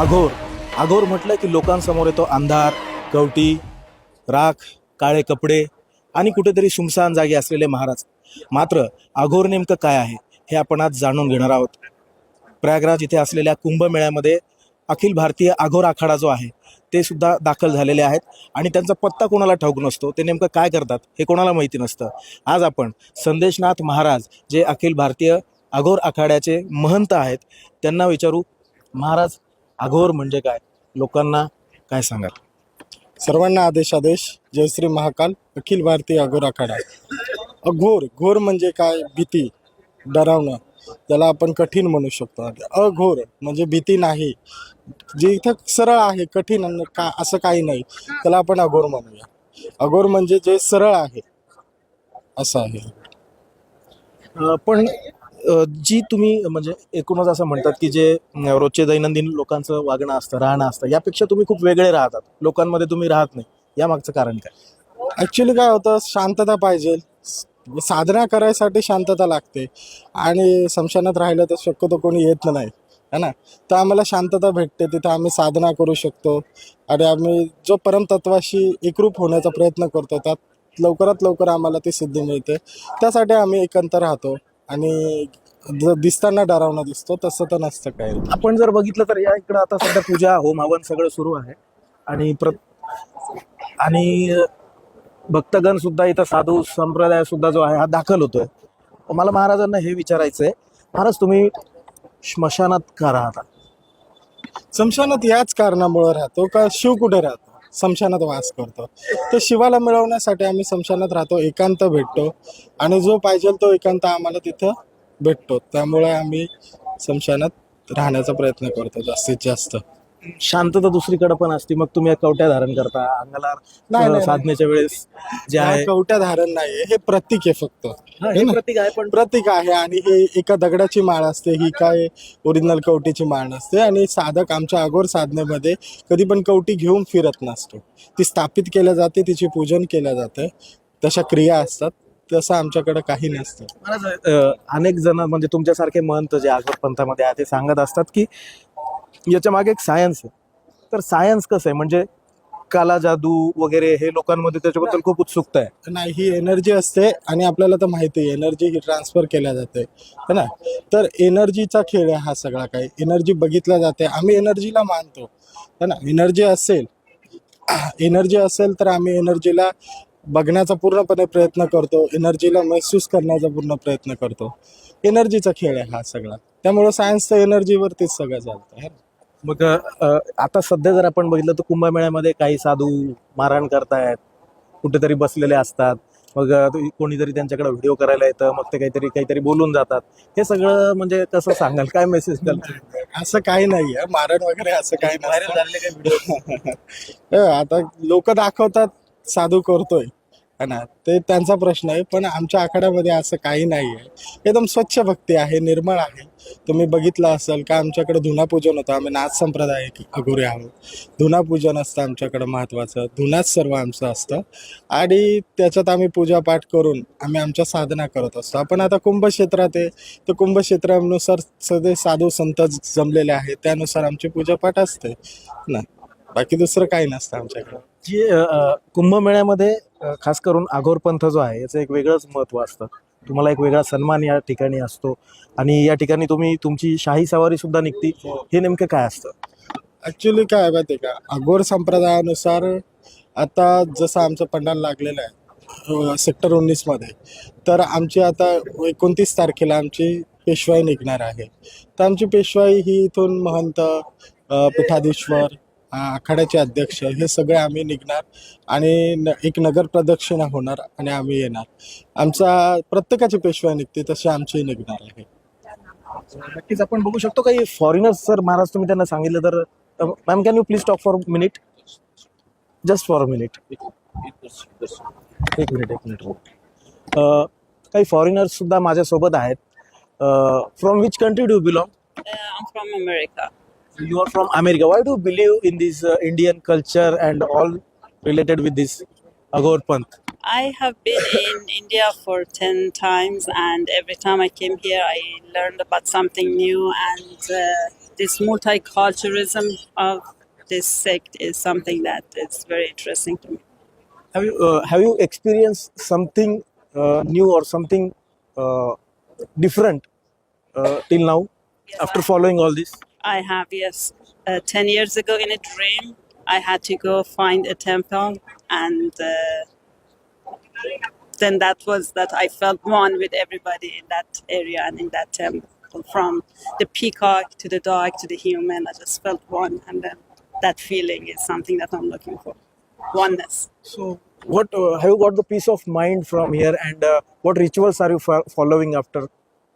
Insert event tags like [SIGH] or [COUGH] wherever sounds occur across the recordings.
आघोर. आघोर म्हटलं की लोकांसमोर येतो अंधार कवटी राख काळे कपडे आणि कुठेतरी सुमसान जागी असलेले महाराज. मात्र आघोर नेमकं काय आहे हे आपण आज जाणून घेणार आहोत. प्रयागराज इथे असलेल्या कुंभमेळ्यामध्ये अखिल भारतीय आघोर आखाडा जो आहे ते सुद्धा दाखल झालेले आहेत आणि त्यांचा पत्ता कोणाला ठाऊक नसतो ते नेमकं काय करतात हे कोणाला माहिती नसतं. आज आपण संदेशनाथ महाराज जे अखिल भारतीय आघोर आखाड्याचे महंत आहेत त्यांना विचारू. महाराज आघोर म्हणजे काय? लोकांना काय सांगाल? सर्वांना आदेश आदेश. जयश्री महाकाल. अखिल भारतीय अघोर आखाडा. अघोर घोर. म्हणजे काय? भीती डरावणं. त्याला आपण कठीण म्हणू शकतो अघोर म्हणजे भीती नाही. जे इथं सरळ आहे कठीण आणि का असं काही नाही. त्याला आपण अघोर म्हणूया. अघोर म्हणजे जे सरळ आहे असं आहे. पण जी तुम्ही म्हणजे एकूणच असं म्हणतात की जे रोजचे दैनंदिन लोकांचं वागणं असतं राहणं असतं यापेक्षा तुम्ही खूप वेगळे राहतात. लोकांमध्ये तुम्ही राहत नाही. या मागचं कारण काय? ॲक्च्युली काय होतं शांतता पाहिजे. म्हणजे साधना करायसाठी शांतता लागते. आणि समशानात राहिलं तर शक्यतो कोणी येत नाही. है ना? तर आम्हाला शांतता भेटते. तिथं आम्ही साधना करू शकतो. आणि आम्ही जो परमतत्वाशी एकरूप होण्याचा प्रयत्न करतो त्यात लवकरात लवकर आम्हाला ती सिद्धी मिळते. त्यासाठी आम्ही एकंतर राहतो. आणि दिसताना डरावणं दिसतो तसं तर नसतं काही. आपण जर बघितलं तर या इकडं आता सध्या पूजा होम हवन सगळं सुरू आहे. आणि प्र आणि भक्तगण सुद्धा इथं साधू संप्रदाय सुद्धा जो आहे हा दाखल होतोय. मला महाराजांना हे विचारायचं आहे महाराज तुम्ही स्मशानात का राहता? समशानात याच कारणामुळे राहतो का शिव कुठे राहतो? समशानात वास करतो. तर शिवाला मिळवण्यासाठी आम्ही समशानात राहतो एकांत भेटतो. आणि जो पाहिजे तो एकांत आम्हाला तिथं भेटतो. त्यामुळे आम्ही समशानात राहण्याचा प्रयत्न करतो जास्तीत जास्त. शांतता दुसरीकडे पण असते. मग तुम्ही कवट्या धारण करता. अंगाला नाही, अ, नाही. साधनेच्या वेळेस जे आहे. कवट्या धारण नाही हे प्रतीक आहे फक्त. हा, हे प्रतीक आहे पण प्रतीक आहे आणि हे एका दगडाची माळ असते. ही काय ओरिजिनल कवटीची माळ नसते आणि साधक आमच्या अगोर साधनेमध्ये कधी पण कवटी घेऊन फिरत नसतो. ती स्थापित केल्या जाते तिचे पूजन केलं जातं. तशा क्रिया असतात. तसं आमच्याकडे काही नसतं. अ, अनेक जण म्हणजे तुमच्यासारखे महंत जे आगवत पंथामध्ये आहे ते सांगत असतात की याच्या मागे एक सायन्स आहे. तर सायन्स कसं आहे? म्हणजे काला जादू वगैरे हे लोकांमध्ये त्याच्याबद्दल खूप उत्सुकता आहे. नाही ही एनर्जी असते आणि आपल्याला तर माहिती आहे एनर्जी ही ट्रान्सफर केल्या जाते. है ना? तर एनर्जीचा खेळ आहे हा सगळा काही. एनर्जी बघितल्या जाते. आम्ही एनर्जीला मानतो. है ना? एनर्जी असेल एनर्जी असेल तर आम्ही एनर्जीला बघण्याचा पूर्णपणे प्रयत्न करतो. एनर्जीला महसूस करण्याचा पूर्ण प्रयत्न करतो. एनर्जीचा खेळ आहे हा सगळा. त्यामुळे सायन्स तर एनर्जीवरतीच सगळं चालतं. मग अ, आता सध्या जर आपण बघितलं तर कुंभमेळ्यामध्ये काही साधू मारहाण करतायत कुठेतरी बसलेले असतात. मग अ, तो- कोणीतरी त्यांच्याकडे व्हिडिओ करायला येतं मग ते काहीतरी काहीतरी बोलून जातात. हे सगळं म्हणजे कसं सांगाल काय मेसेज द्याल असं काही नाही आहे. मारण वगैरे असं काही नाही झालेले काही व्हिडिओ [LAUGHS] आता लोक दाखवतात साधू करतोय. है ना ते त्यांचा प्रश्न आहे. पण आमच्या आखाड्यामध्ये असं काही नाही आहे एकदम स्वच्छ भक्ती आहे निर्मळ आहे. तुम्ही बघितलं असेल का आमच्याकडे धुनापूजन होतं. आम्ही नाथ संप्रदाय अगोरे आहोत. धुनापूजन असतं आमच्याकडं महत्त्वाचं धुनाच सर्व आमचं असतं. आणि त्याच्यात आम्ही पूजापाठ करून आम्ही आमच्या साधना करत असतो. आपण आता कुंभक्षेत्रात आहे. तर कुंभक्षेत्रानुसार सगळे साधू संत जमलेले आहेत. त्यानुसार आमची पूजापाठ असते. ना? बाकी दुसरं काही नसतं आमच्याकडे. जी कुंभमेळ्यामध्ये खास करून आघोर पंथ जो आहे याचं एक वेगळंच महत्त्व असतं. तुम्हाला एक वेगळा सन्मान या ठिकाणी असतो आणि या ठिकाणी तुम्ही तुमची शाही सवारी सुद्धा निघती. हे नेमकं काय असतं? ॲक्च्युली काय आहे माहिती का? अघोर संप्रदायानुसार आता जसं आमचं पंडाल लागलेलं आहे सेक्टर उन्नीसमध्ये तर आमची आता एकोणतीस तारखेला आमची पेशवाई निघणार आहे. तर आमची पेशवाई ही इथून महंत पीठाधीश्वर आखाड्याचे अध्यक्ष हे सगळे आम्ही निघणार आणि न- एक नगर प्रदक्षिणा होणार आणि आम्ही येणार. आमचा प्रत्येकाची पेशवाई निघते तशी आमची निघणार आहे. नक्कीच आपण बघू शकतो काही फॉरेनर्स सर महाराज तुम्ही त्यांना सांगितलं तर ma'am can you please talk for minute just for minute एक मिनिट एक मिनिट अ, काही फॉरेनर्स सुद्धा माझ्यासोबत आहेत. From which country do belong from America. You are from America. Why do you believe in this uh, Indian culture and all related with this Agor Panth? I have been in India for 10 times, and every time I came here, I learned about something new. And uh, this multiculturalism of this sect is something that is very interesting to me. Have you uh, have you experienced something uh, new or something uh, different uh, till now after following all this? I have, yes. Uh, 10 years ago in a dream, I had to go find a temple, and uh, then that was that I felt one with everybody in that area and in that temple. From the peacock to the dog to the human, I just felt one, and then that feeling is something that I'm looking for oneness. So, what uh, have you got the peace of mind from here, and uh, what rituals are you fo- following after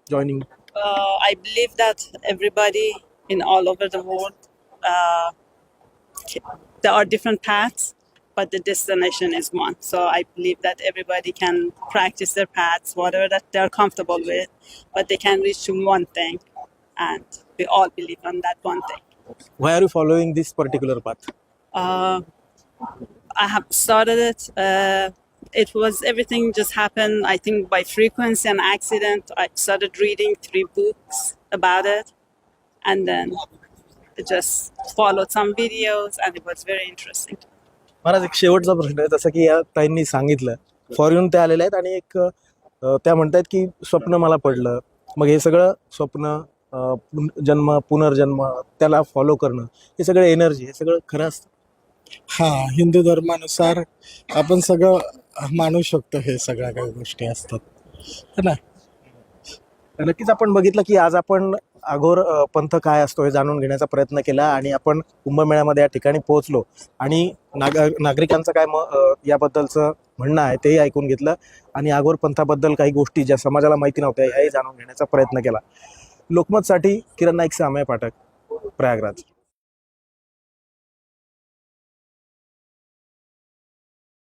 joining? Uh, I believe that everybody in all over the world, uh, there are different paths, but the destination is one. So I believe that everybody can practice their paths, whatever that they're comfortable with, but they can reach to one thing, and we all believe on that one thing. Why are you following this particular path? Uh, I have started it. Uh, it was everything just happened. I think by frequency and accident. I started reading three books about it, and then I just followed some videos, and it was very interesting. महाराज एक शेवटचा प्रश्न आहे जसं की या ताईंनी सांगितलं. फॉरेन ते आलेले आहेत आणि एक अ, त्या म्हणतायत की स्वप्न मला पडलं. मग हे सगळं स्वप्न अ, पुन- जन्म पुनर्जन्म त्याला फॉलो करणं हे सगळं एनर्जी हे सगळं खरं असतं. हा हिंदू धर्मानुसार आपण सगळं मानू शकतो हे सगळ्या काही गोष्टी असतात. है ना? नक्कीच आपण बघितलं की आज आपण अघोर पंथ काय असतो हे जाणून घेण्याचा प्रयत्न केला आणि आपण कुंभमेळ्यामध्ये या ठिकाणी पोहोचलो. आणि नाग नागरिकांचं काय म याबद्दलचं म्हणणं आहे तेही ऐकून घेतलं. आणि अघोर पंथाबद्दल काही गोष्टी ज्या समाजाला माहिती नव्हत्या ह्याही जाणून घेण्याचा प्रयत्न केला. लोकमतसाठी किरण नाईक सामय पाठक प्रयागराज.